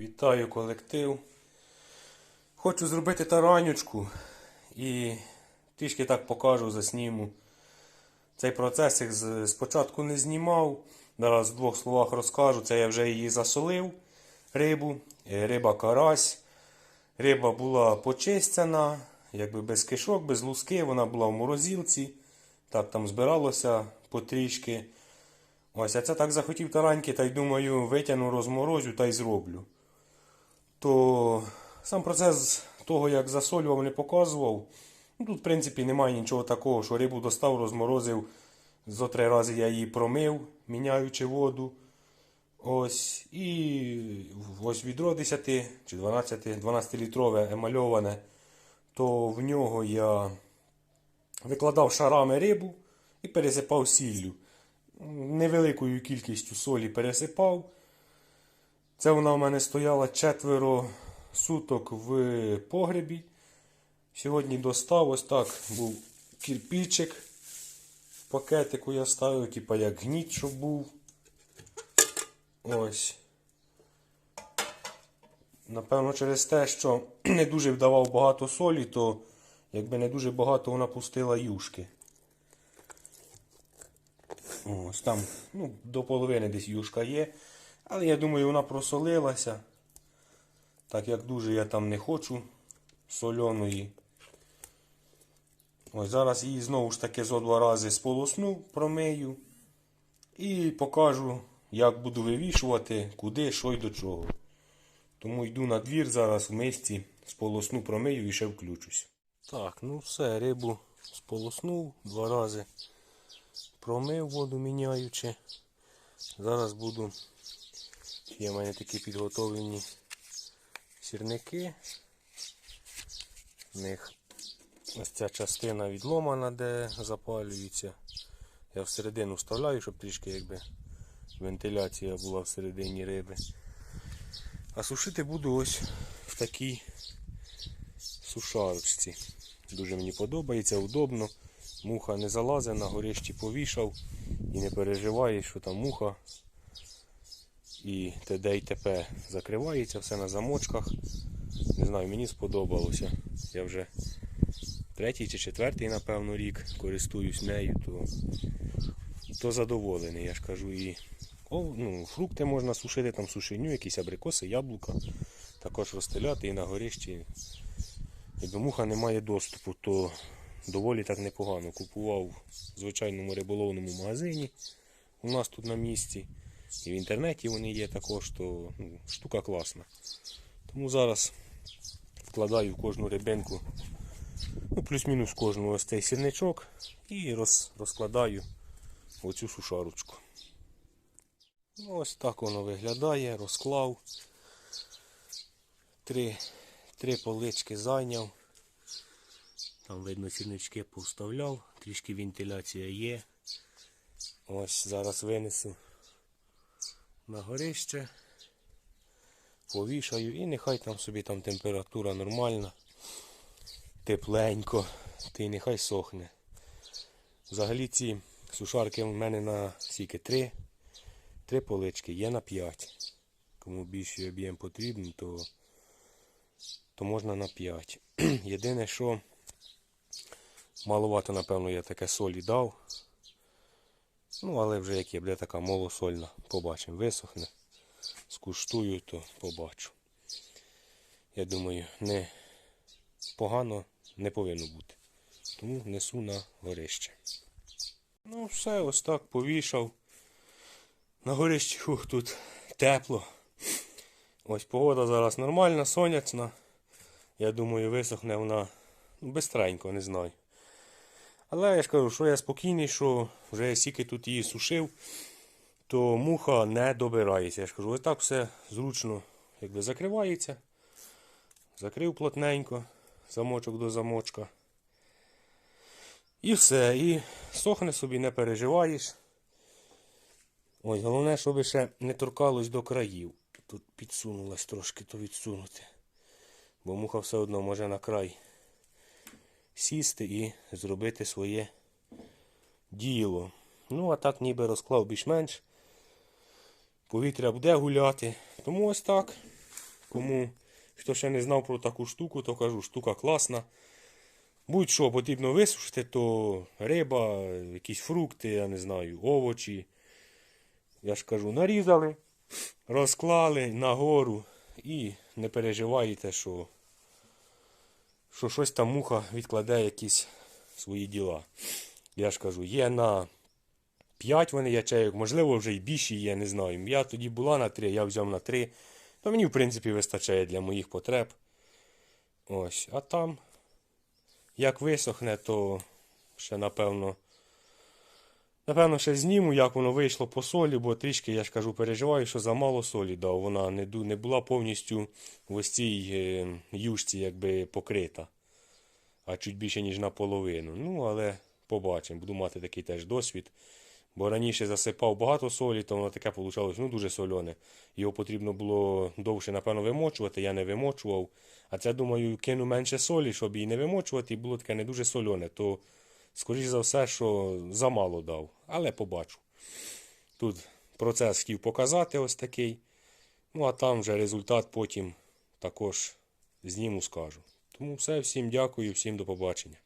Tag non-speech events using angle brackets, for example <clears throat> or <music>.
Вітаю колектив. Хочу зробити таранючку і трішки так покажу, засніму. Цей процесик з- спочатку не знімав. Зараз в двох словах розкажу. Це я вже її засолив рибу. Е, Риба карась. Риба була почистена, якби без кишок, без луски. Вона була в морозилці. Так там збиралося потрішки. Ось, а це так захотів тараньки, та й думаю, витягну, розморозю та й зроблю. То сам процес того, як засолював, не показував. Ну, тут, в принципі, немає нічого такого, що рибу достав, розморозив. Зо три рази я її промив, міняючи воду. Ось. І ось відро 10 чи 12, 12-літрове емальоване, то в нього я викладав шарами рибу і пересипав сіллю. Невеликою кількістю солі пересипав. Це вона у мене стояла четверо суток в погребі. Сьогодні достав ось так був кирпичик. В пакетику я ставив, типа як гніт, щоб був. Ось. Напевно, через те, що <clears throat> не дуже вдавав багато солі, то якби не дуже багато вона пустила юшки. Ось там ну, до половини десь юшка є. Але я думаю, вона просолилася. Так як дуже я там не хочу сольоної. Ось зараз її знову ж таки зо два рази сполосну, промию. І покажу, як буду вивішувати, куди, що й до чого. Тому йду на двір зараз в мисці, сполосну, промию і ще включусь. Так, ну все, рибу сполоснув два рази. Промив воду міняючи. Зараз буду. Є в мене такі підготовлені сірники. В них ось ця частина відломана, де запалюється. Я всередину вставляю, щоб трішки якби вентиляція була всередині риби. А сушити буду ось в такій сушарочці. Дуже мені подобається, удобно. Муха не залазить, на горищі повішав і не переживає, що там муха і т.д. і т.п. закривається все на замочках. Не знаю, мені сподобалося. Я вже третій чи четвертий, напевно, рік користуюсь нею, то, то задоволений, я ж кажу. І о, ну, фрукти можна сушити, там сушеню, якісь абрикоси, яблука, також розстеляти і на горищі. Якби муха не має доступу, то доволі так непогано. Купував в звичайному риболовному магазині у нас тут на місці. І в інтернеті вони є також, то ну, штука класна. Тому зараз вкладаю в кожну рибинку, ну, плюс-мінус кожну ось цей сірничок і роз, розкладаю оцю сушарочку. Ну, ось так воно виглядає, розклав. Три, три полички зайняв. Там видно сірнички повставляв, трішки вентиляція є. Ось зараз винесу на горище, повішаю і нехай там собі там температура нормальна, тепленько, й нехай сохне. Взагалі ці сушарки в мене на скільки три, три полички, є на 5. Кому більший об'єм потрібен, то, то можна на 5. <clears throat> Єдине, що маловато, напевно, я таке солі дав. Ну, але вже як є, буде така малосольна. Побачимо, висохне. Скуштую, то побачу. Я думаю, не погано не повинно бути. Тому несу на горище. Ну, все, ось так повішав. На горищі ух, тут тепло. Ось погода зараз нормальна, сонячна. Я думаю, висохне вона ну, бистренько, не знаю. Але я ж кажу, що я спокійний, що вже я стільки тут її сушив, то муха не добирається. Я ж кажу, ось так все зручно якби закривається. Закрив плотненько, замочок до замочка. І все. І сохне собі, не переживаєш. Ось, головне, щоб ще не торкалось до країв. Тут підсунулось трошки, то відсунути. Бо муха все одно може на край сісти і зробити своє діло. Ну, а так ніби розклав більш-менш. Повітря буде гуляти. Тому ось так. Кому хто ще не знав про таку штуку, то кажу, штука класна. Будь-що потрібно висушити, то риба, якісь фрукти, я не знаю, овочі. Я ж кажу, нарізали, розклали нагору і не переживайте, що, що щось там муха відкладе якісь свої діла. Я ж кажу, є на 5 вони ячейок, можливо, вже і більше є, не знаю. Я тоді була на 3, я взяв на 3. То мені, в принципі, вистачає для моїх потреб. Ось, а там, як висохне, то ще напевно. Напевно, ще зніму, як воно вийшло по солі, бо трішки, я ж кажу, переживаю, що замало солі дав. Вона не, не була повністю в ось цій е, юшці якби покрита. А чуть більше, ніж наполовину. Ну, але побачимо. Буду мати такий теж досвід. Бо раніше засипав багато солі, то воно таке вийшло ну, дуже солене. Його потрібно було довше, напевно, вимочувати, я не вимочував. А це, думаю, кину менше солі, щоб її не вимочувати, і було таке не дуже солене. То, скоріш за все, що замало дав. Але побачу. Тут процес хотів показати ось такий. Ну, а там вже результат потім також зніму скажу. Тому все, всім дякую, всім до побачення.